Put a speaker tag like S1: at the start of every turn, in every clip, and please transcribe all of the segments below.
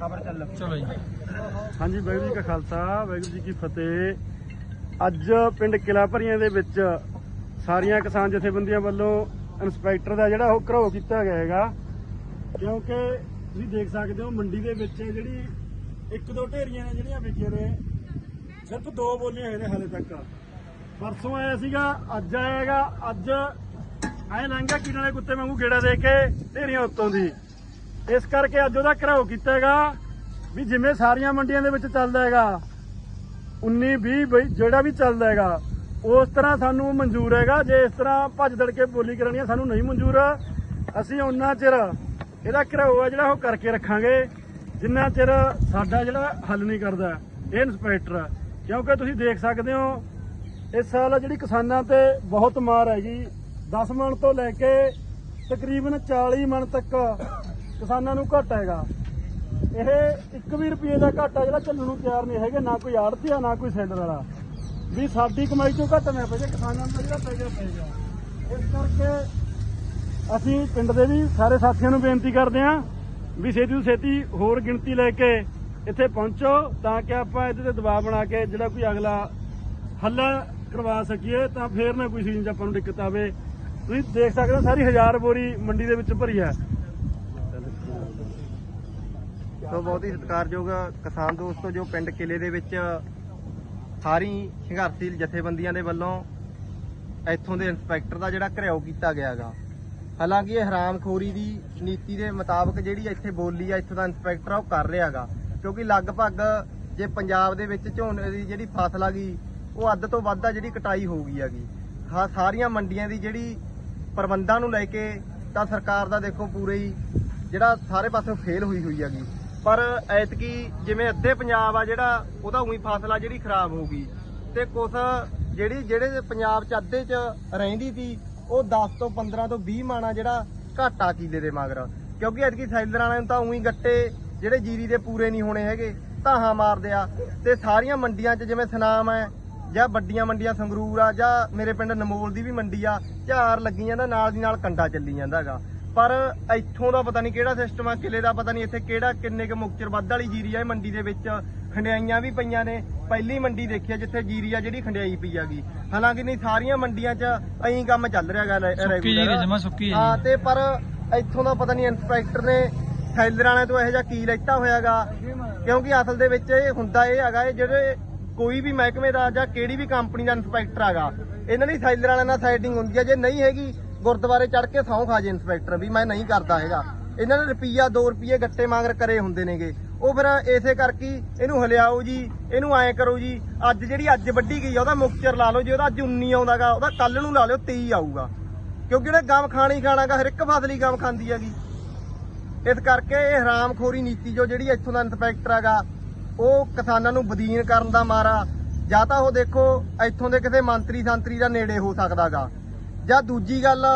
S1: ਖਬਰ ਚੱਲ
S2: ਚਲੋ ਜੀ।
S3: ਹਾਂਜੀ ਵਾਹਿਗੁਰੂ ਜੀ ਕਾ ਖਾਲਸਾ ਵਾਹਿਗੁਰੂ ਜੀ ਕੀ ਫਤਿਹ। ਅੱਜ ਪਿੰਡ ਕਿਲਾ ਭਰੀਆਂ ਦੇ ਵਿੱਚ ਸਾਰੀਆਂ ਕਿਸਾਨ ਜਥੇਬੰਦੀਆਂ ਵੱਲੋਂ ਇਨਸਪੈਕਟਰ ਦਾ ਜਿਹੜਾ ਉਹ ਘਰੋ ਕੀਤਾ ਗਿਆ ਹੈਗਾ। ਕਿਉਂਕਿ ਤੁਸੀਂ ਦੇਖ ਸਕਦੇ ਹੋ ਮੰਡੀ ਦੇ ਵਿੱਚ ਜਿਹੜੀ ਇੱਕ ਦੋ ਢੇਰੀਆਂ ਨੇ ਜਿਹੜੀਆਂ ਵਿਕੀਆਂ ਨੇ ਸਿਰਫ ਦੋ ਬੋਲੀਆਂ ਹੋਏ ਨੇ ਹਾਲੇ ਤੱਕ। ਪਰਸੋਂ ਆਇਆ ਸੀਗਾ ਅੱਜ ਆਏਗਾ ਅੱਜ ਐ ਲੰਘਿਆ ਕੀੜੇ ਵਾਲੇ ਕੁੱਤੇ ਵਾਂਗੂ ਗੇੜਾ ਦੇ ਕੇ ਢੇਰੀਆਂ ਉੱਤੋਂ ਦੀ। ਇਸ ਕਰਕੇ ਅੱਜ ਉਹਦਾ ਘਰਾਓ ਕੀਤਾ ਹੈਗਾ ਵੀ ਜਿਵੇਂ ਸਾਰੀਆਂ ਮੰਡੀਆਂ ਦੇ ਵਿੱਚ ਚੱਲਦਾ ਹੈਗਾ 19 20 ਬਈ, ਜਿਹੜਾ ਵੀ ਚੱਲਦਾ ਹੈਗਾ, ਉਸ ਤਰ੍ਹਾਂ ਸਾਨੂੰ ਮਨਜ਼ੂਰ ਹੈਗਾ। ਜੇ ਇਸ ਤਰ੍ਹਾਂ ਭੱਜ ਦੜ ਕੇ ਬੋਲੀ ਕਰਨੀ ਸਾਨੂੰ ਨਹੀਂ ਮਨਜ਼ੂਰ। ਅਸੀਂ ਉਹਨਾਂ ਚਿਰ ਇਹਦਾ ਘਰਾਓ ਆ ਜਿਹੜਾ ਉਹ ਕਰਕੇ ਰੱਖਾਂਗੇ, ਜਿੰਨਾ ਚਿਰ ਸਾਡਾ ਜਿਹੜਾ ਹੱਲ ਨਹੀਂ ਕਰਦਾ, ਇਹ ਇਨਸਪੈਕਟਰ ਕਿਉਂਕਿ ਤੁਸੀਂ ਦੇਖ ਸਕਦੇ ਹੋ, ਇਸ ਸਾਲ ਜਿਹੜੀ ਕਿਸਾਨਾਂ ਤੇ ਬਹੁਤ ਮਾਰ ਹੈਗੀ। 10 ਮਣ ਤੋਂ ਲੈ ਕੇ ਤਕਰੀਬਨ 40 ਮਣ ਤੱਕ ਕਿਸਾਨਾਂ ਨੂੰ ਘਟ ਹੈਗਾ। ਇਹ 1 ਵੀ ਰੁਪਏ ਦਾ ਘਾਟਾ ਜਿਹੜਾ ਚੱਲਣ ਨੂੰ ਤਿਆਰ ਨਹੀਂ ਹੈਗੇ, ਨਾ ਕੋਈ ਆੜਤੀ ਆ, ਨਾ ਕੋਈ ਸੈਲਰ ਵਾਲਾ। ਵੀ ਸਾਡੀ ਕਮਾਈ ਚੋਂ ਘੱਟ ਨਾ ਪਏ ਕਿਸਾਨਾਂ ਨੂੰ ਤਾਂ ਜਿਹੜਾ ਪੈ ਗਿਆ ਪੈ ਗਿਆ। ਇਸ ਕਰਕੇ ਅਸੀਂ ਪਿੰਡ ਦੇ ਵੀ ਸਾਰੇ ਸਾਥੀਆਂ ਨੂੰ ਬੇਨਤੀ ਕਰਦੇ ਹਾਂ ਵੀ ਛੇਤੀ ਤੋਂ ਛੇਤੀ ਹੋਰ ਗਿਣਤੀ ਲੈ ਕੇ ਇੱਥੇ ਪਹੁੰਚੋ ਤਾਂ ਕਿ ਆਪਾਂ ਇਹਦੇ ਤੇ ਦਬਾਅ ਬਣਾ ਕੇ ਜਿਹੜਾ ਕੋਈ ਅਗਲਾ ਹੱਲ ਕਰਵਾ ਸਕੀਏ, ਤਾਂ ਫੇਰ ਨਾ ਕੋਈ ਸੀਜ਼ਨ 'ਚ ਆਪਾਂ ਨੂੰ ਦਿੱਕਤ ਆਵੇ। ਤੁਸੀਂ ਦੇਖ ਸਕਦੇ ਹੋ ਸਾਰੀ ਹਜ਼ਾਰ ਬੋਰੀ ਮੰਡੀ ਦੇ ਵਿੱਚ ਭਰੀ ਹੈ।
S1: ਸੋ ਬਹੁਤ ਹੀ ਸਤਿਕਾਰਯੋਗ ਕਿਸਾਨ ਦੋਸਤੋ, ਜੋ ਪਿੰਡ ਕਿਲੇ ਦੇ ਵਿੱਚ ਸਾਰੀ ਸੰਘਰਸ਼ੀਲ ਜਥੇਬੰਦੀਆਂ ਦੇ ਵੱਲੋਂ ਇੱਥੋਂ ਦੇ ਇੰਸਪੈਕਟਰ ਦਾ ਜਿਹੜਾ ਘਿਰਾਓ ਕੀਤਾ ਗਿਆਗਾ। ਹਾਲਾਂਕਿ ਇਹ ਹਰਾਮਖੋਰੀ ਦੀ ਨੀਤੀ ਦੇ ਮੁਤਾਬਕ ਜਿਹੜੀ ਇੱਥੇ ਬੋਲੀ ਆ, ਇੱਥੋਂ ਦਾ ਇੰਸਪੈਕਟਰ ਆ, ਉਹ ਕਰ ਰਿਹਾਗਾ ਕਿਉਂਕਿ ਲਗਭਗ ਜੇ ਪੰਜਾਬ ਦੇ ਵਿੱਚ ਝੋਨੇ ਦੀ ਜਿਹੜੀ ਫਸਲ ਆ ਗਈ ਉਹ ਅੱਧ ਤੋਂ ਵੱਧ ਆ ਜਿਹੜੀ ਕਟਾਈ ਹੋ ਗਈ ਹੈਗੀ ਹਾਂ, ਸਾਰੀਆਂ ਮੰਡੀਆਂ ਦੀ ਜਿਹੜੀ ਪ੍ਰਬੰਧਾਂ ਨੂੰ ਲੈ ਕੇ ਤਾਂ ਸਰਕਾਰ ਦਾ ਦੇਖੋ ਪੂਰੇ ਹੀ ਜਿਹੜਾ ਸਾਰੇ ਪਾਸੇ ਫੇਲ ਹੋਈ ਹੋਈ ਹੈਗੀ ਪਰ ਐਤਕੀ ਜਿਵੇਂ ਅੱਧੇ ਪੰਜਾਬ ਆ ਜਿਹੜਾ, ਉਹਦਾ ਉਹੀ ਫਸਲ ਆ ਜਿਹੜੀ ਖਰਾਬ ਹੋ ਗਈ। ਤੇ ਕੁਛ ਜਿਹੜੀ, ਜਿਹੜੇ ਪੰਜਾਬ ਚ ਅੱਧੇ ਚ ਰਹਿੰਦੀ ਸੀ, ਉਹ 10 ਤੋਂ 15 ਤੋਂ 20 ਮਾਣਾ ਜਿਹੜਾ ਘਾਟਾ ਕੀਲੇ ਦੇ ਮਗਰ। ਕਿਉਂਕਿ ਐਤਕੀ ਸੈਲਰਾਂ ਵਾਲਿਆਂ ਨੂੰ ਤਾਂ ਉਹੀ ਗੱਟੇ ਜਿਹੜੇ ਜੀਰੀ ਦੇ ਪੂਰੇ ਨਹੀਂ ਹੋਣੇ ਹੈਗੇ, ਧਾਹਾਂ ਮਾਰਦੇ ਆ। ਤੇ ਸਾਰੀਆਂ ਮੰਡੀਆਂ 'ਚ ਜਿਵੇਂ ਸਨਾਮ ਹੈ, ਜਾਂ ਵੱਡੀਆਂ ਮੰਡੀਆਂ ਸੰਗਰੂਰ ਆ, ਜਾਂ ਮੇਰੇ ਪਿੰਡ ਨਮੋਲ ਦੀ ਵੀ ਮੰਡੀ ਆ, ਝਾਰ ਲੱਗੀ ਜਾਂਦਾ, ਨਾਲ ਦੀ ਨਾਲ ਕੰਡਾ ਚੱਲੀ ਜਾਂਦਾ ਹੈਗਾ। ਪਰ ਇੱਥੋਂ ਦਾ ਪਤਾ ਨਹੀਂ ਕਿਹੜਾ ਸਿਸਟਮ ਆ ਕਿਲੇ ਦਾ ਪਤਾ ਨਹੀਂ ਇੱਥੇ ਕਿਹੜਾ ਕਿੰਨੇ ਕੁ ਮੁਕਚਰ ਵੱਧ ਵਾਲੀ ਜੀਰੀ ਆ ਇਹ ਮੰਡੀ ਦੇ ਵਿੱਚ ਖੰਡਿਆਈਆਂ ਵੀ ਪਈਆਂ ਨੇ। ਪਹਿਲੀ ਮੰਡੀ ਦੇਖੀ ਆ ਜਿੱਥੇ ਜੀਰੀ ਆ ਜਿਹੜੀ ਖੰਡਿਆਈ ਪਈ ਆਗੀ ਹਾਲਾਂਕਿ ਨਹੀਂ ਸਾਰੀਆਂ ਮੰਡੀਆਂ 'ਚ ਐਂ ਕੰਮ ਚੱਲ ਰਿਹਾ ਹੈਗਾ
S2: ਸੁੱਕੀ ਜੀ ਜਮਾ ਸੁੱਕੀ ਹੈ
S1: ਤੇ ਪਰ ਇੱਥੋਂ ਦਾ ਪਤਾ ਨਹੀਂ ਇੰਸਪੈਕਟਰ ਨੇ ਸੈਲਰਾਂ ਵਾਲਿਆਂ ਤੋਂ ਇਹੋ ਜਿਹਾ ਕੀ ਲੈਤਾ ਹੋਇਆਗਾ ਕਿਉਂਕਿ ਅਸਲ ਦੇ ਵਿੱਚ ਇਹ ਹੁੰਦਾ ਇਹ ਹੈਗਾ ਇਹ ਜਿਹੜੇ ਕੋਈ ਵੀ ਮਹਿਕਮੇ ਦਾ ਜਾਂ ਕਿਹੜੀ ਵੀ ਕੰਪਨੀ ਦਾ ਇੰਸਪੈਕਟਰ ਹੈਗਾ ਇਹਨਾਂ ਦੀ ਸੈਲਰ ਵਾਲਿਆਂ ਨਾਲ ਸਾਈਡਿੰਗ ਹੁੰਦੀ ਹੈ ਜੇ ਨਹੀਂ ਹੈਗੀ ਗੁਰਦੁਆਰੇ ਚੜ ਕੇ ਸੌਂ ਖਾ ਜੇ ਇੰਸਪੈਕਟਰ ਵੀ ਮੈਂ ਨਹੀਂ ਕਰਦਾ ਹੈਗਾ। ਇਹਨਾਂ ਨੇ ਰੁਪਈਆ 2 ਰੁਪਈਏ ਗੱਟੇ ਮੰਗਰ ਕਰੇ ਹੁੰਦੇ ਨੇਗੇ। ਉਹ ਫਿਰ ਇਸੇ ਕਰਕੇ ਇਹਨੂੰ ਹਲਿਆਓ ਜੀ, ਇਹਨੂੰ ਐਂ ਕਰੋ ਜੀ, ਅੱਜ ਜਿਹੜੀ ਅੱਜ ਵੱਢੀ ਗਈ ਆ, ਉਹਦਾ ਮੁਕਚਰ ਲਾ ਲਓ ਜੇ, ਉਹਦਾ ਅੱਜ 19 ਆਉਂਦਾਗਾ, ਉਹਦਾ ਕੱਲ ਨੂੰ ਲਾ ਲਿਓ 23 ਆਊਗਾ। ਕਿਉਂਕਿ ਉਹਨੇ ਗਮ ਖਾਣੀ ਹੀ ਖਾਣਾਗਾ, ਹਰ ਇੱਕ ਫਸਲੀ ਗਮ ਖਾਂਦੀ ਹੈਗੀ। ਇਸ ਕਰਕੇ ਇਹ ਹਰਾਮਖੋਰੀ ਨੀਤੀ ਜੋ ਜਿਹੜੀ ਇੱਥੋਂ ਦਾ ਇੰਸਪੈਕਟਰ ਹੈਗਾ, ਉਹ ਕਿਸਾਨਾਂ ਨੂੰ ਬਦੀਨ ਕਰਨ ਦਾ ਮਾਰਾ। ਜਾਂ ਤਾਂ ਉਹ ਦੇਖੋ, ਇੱਥੋਂ ਦੇ ਕਿਸੇ ਮੰਤਰੀ ਸੰਤਰੀ ਦਾ ਨੇੜੇ ਹੋ ਸਕਦਾਗਾ। ਜਾਂ ਦੂਜੀ ਗੱਲ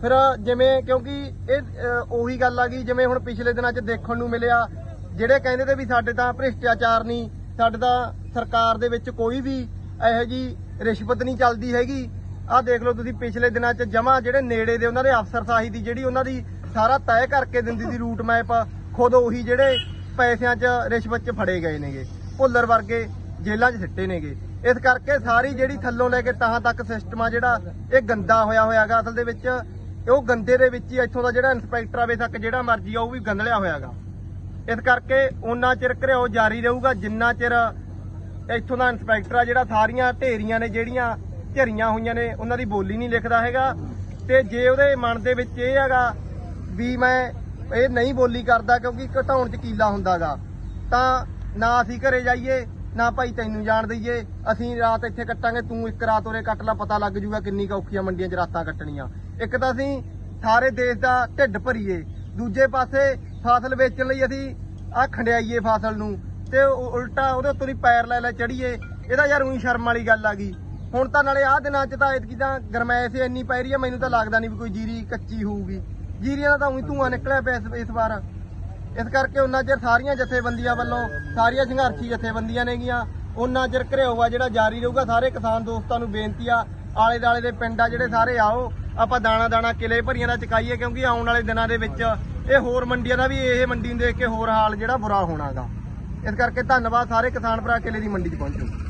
S1: ਫਿਰ ਜਿਵੇਂ ਕਿਉਂਕਿ ਇਹ ਉਹੀ ਗੱਲ ਆ ਗਈ ਜਿਵੇਂ ਹੁਣ ਪਿਛਲੇ ਦਿਨਾਂ 'ਚ ਦੇਖਣ ਨੂੰ ਮਿਲਿਆ, ਜਿਹੜੇ ਕਹਿੰਦੇ ਤੇ ਵੀ ਸਾਡੇ ਤਾਂ ਭ੍ਰਿਸ਼ਟਾਚਾਰ ਨਹੀਂ, ਸਾਡੇ ਤਾਂ ਸਰਕਾਰ ਦੇ ਵਿੱਚ ਕੋਈ ਵੀ ਇਹੋ ਜੀ ਰਿਸ਼ਵਤ ਨਹੀਂ ਚੱਲਦੀ ਹੈਗੀ। ਆਹ ਦੇਖ ਲਓ ਤੁਸੀਂ ਪਿਛਲੇ ਦਿਨਾਂ 'ਚ ਜਮਾ ਜਿਹੜੇ ਨੇੜੇ ਦੇ ਉਹਨਾਂ ਦੇ ਅਫਸਰਸ਼ਾਹੀ ਦੀ ਜਿਹੜੀ ਉਹਨਾਂ ਦੀ ਸਾਰਾ ਤੈਅ ਕਰਕੇ ਦਿੰਦੀ ਸੀ ਰੂਟ ਮੈਪ, ਖੁਦ ਉਹੀ ਜਿਹੜੇ ਪੈਸਿਆਂ 'ਚ ਰਿਸ਼ਵਤ 'ਚ ਫੜੇ ਗਏ ਨੇਗੇ। ਭੁੱਲਰ ਵਰਗੇ ਜੇਲ੍ਹਾਂ 'ਚ ਸਿੱਟੇ ਨੇਗੇ। ਇਸ ਕਰਕੇ ਸਾਰੀ ਜਿਹੜੀ ਥੱਲੋਂ ਲੈ ਕੇ ਤਾਹਾਂ ਤੱਕ ਸਿਸਟਮ ਆ ਜਿਹੜਾ, ਇਹ ਗੰਦਾ ਹੋਇਆ ਹੋਇਆਗਾ ਅਸਲ ਦੇ ਵਿੱਚ। ਉਹ ਗੰਦੇ ਦੇ ਵਿੱਚ ਹੀ ਇੱਥੋਂ ਦਾ ਜਿਹੜਾ ਇੰਸਪੈਕਟਰ ਆਵੇ ਤੱਕ ਜਿਹੜਾ ਮਰਜ਼ੀ ਆ, ਉਹ ਵੀ ਗੰਦਲਿਆ ਹੋਇਆਗਾ। ਇਸ ਕਰਕੇ ਉਹਨਾਂ ਚਿਰ ਘਰਿਓ ਜਾਰੀ ਰਹੂਗਾ, ਜਿੰਨਾ ਚਿਰ ਇੱਥੋਂ ਦਾ ਇੰਸਪੈਕਟਰ ਆ ਜਿਹੜਾ ਸਾਰੀਆਂ ਢੇਰੀਆਂ ਨੇ, ਜਿਹੜੀਆਂ ਝਰੀਆਂ ਹੋਈਆਂ ਨੇ, ਉਹਨਾਂ ਦੀ ਬੋਲੀ ਨਹੀਂ ਲਿਖਦਾ ਹੈਗਾ। ਤੇ ਜੇ ਉਹਦੇ ਮਨ ਦੇ ਵਿੱਚ ਇਹ ਹੈਗਾ ਵੀ ਮੈਂ ਇਹ ਨਹੀਂ ਬੋਲੀ ਕਰਦਾ ਕਿਉਂਕਿ ਘਟਾਉਣ ਚ ਕੀਲਾ ਹੁੰਦਾਗਾ, ਤਾਂ ਨਾ ਅਸੀਂ ਘਰੇ ਜਾਈਏ ਨਾ ਭਾਈ ਤੈਨੂੰ ਜਾਣ ਦਈਏ, ਅਸੀਂ ਰਾਤ ਇੱਥੇ ਕੱਟਾਂਗੇ, ਤੂੰ ਇੱਕ ਰਾਤ ਉਰੇ ਕੱਟ ਲਾ, ਪਤਾ ਲੱਗ ਜੂਗਾ ਕਿੰਨੀ ਕੁ ਔਖੀਆਂ ਮੰਡੀਆਂ 'ਚ ਰਾਤਾਂ ਕੱਟਣੀਆਂ। ਇੱਕ ਤਾਂ ਅਸੀਂ ਸਾਰੇ ਦੇਸ਼ ਦਾ ਢਿੱਡ ਭਰੀਏ, ਦੂਜੇ ਪਾਸੇ ਫਸਲ ਵੇਚਣ ਲਈ ਅਸੀਂ ਆ ਖੰਡਿਆਈਏ ਫਸਲ ਨੂੰ, ਤੇ ਉਲਟਾ ਉਹਦੇ ਉੱਤੋਂ ਦੀ ਪੈਰ ਲੈ ਲੈ ਚੜੀਏ ਇਹਦਾ ਯਾਰ ਉਹੀ ਸ਼ਰਮ ਵਾਲੀ ਗੱਲ ਆ ਗਈ। ਹੁਣ ਤਾਂ ਨਾਲੇ ਆਹ ਦਿਨਾਂ 'ਚ ਤਾਂ ਇਤਕੀ ਤਾਂ ਗਰਮੈਸ਼ ਇੰਨੀ ਪੈ ਰਹੀ ਆ, ਮੈਨੂੰ ਤਾਂ ਲੱਗਦਾ ਨਹੀਂ ਵੀ ਕੋਈ ਜੀਰੀ ਕੱਚੀ ਹੋਊਗੀ। ਜੀਰੀਆਂ ਦਾ ਤਾਂ ਉਹੀ ਧੂਆਂ ਨਿਕਲਿਆ ਪਿਆ ਇਸ ਵਾਰ। ਇਸ ਕਰਕੇ ਉਹਨਾਂ ਚਿਰ ਸਾਰੀਆਂ ਜਥੇਬੰਦੀਆਂ ਵੱਲੋਂ, ਸਾਰੀਆਂ ਸੰਘਰਸ਼ੀ ਜਥੇਬੰਦੀਆਂ ਨੇਗੀਆਂ, ਉਹਨਾਂ ਚਿਰ ਘਰਿਓ ਜਿਹੜਾ ਜਾਰੀ ਰਹੂਗਾ, ਸਾਰੇ ਕਿਸਾਨ ਦੋਸਤਾਂ ਨੂੰ ਬੇਨਤੀ ਆ ਆਲੇ ਦਾਲੇ ਦੇ ਪਿੰਡ ਆ ਜਿਹੜੇ ਸਾਰੇ ਆਓ, ਆਪਾਂ ਦਾਣਾ ਦਾਣਾ ਕਿਲੇ ਭਰੀਆਂ ਦਾ ਚਕਾਈਏ, ਕਿਉਂਕਿ ਆਉਣ ਵਾਲੇ ਦਿਨਾਂ ਦੇ ਵਿੱਚ ਇਹ ਹੋਰ ਮੰਡੀਆਂ ਦਾ ਵੀ ਇਹ ਮੰਡੀ ਨੂੰ ਦੇਖ ਕੇ ਹੋਰ ਹਾਲ ਜਿਹੜਾ ਬੁਰਾ ਹੋਣਾਗਾ। ਇਸ ਕਰਕੇ ਧੰਨਵਾਦ ਸਾਰੇ ਕਿਸਾਨ ਭਰਾ ਕਿਲੇ ਦੀ ਮੰਡੀ 'ਚ ਪਹੁੰਚੋ।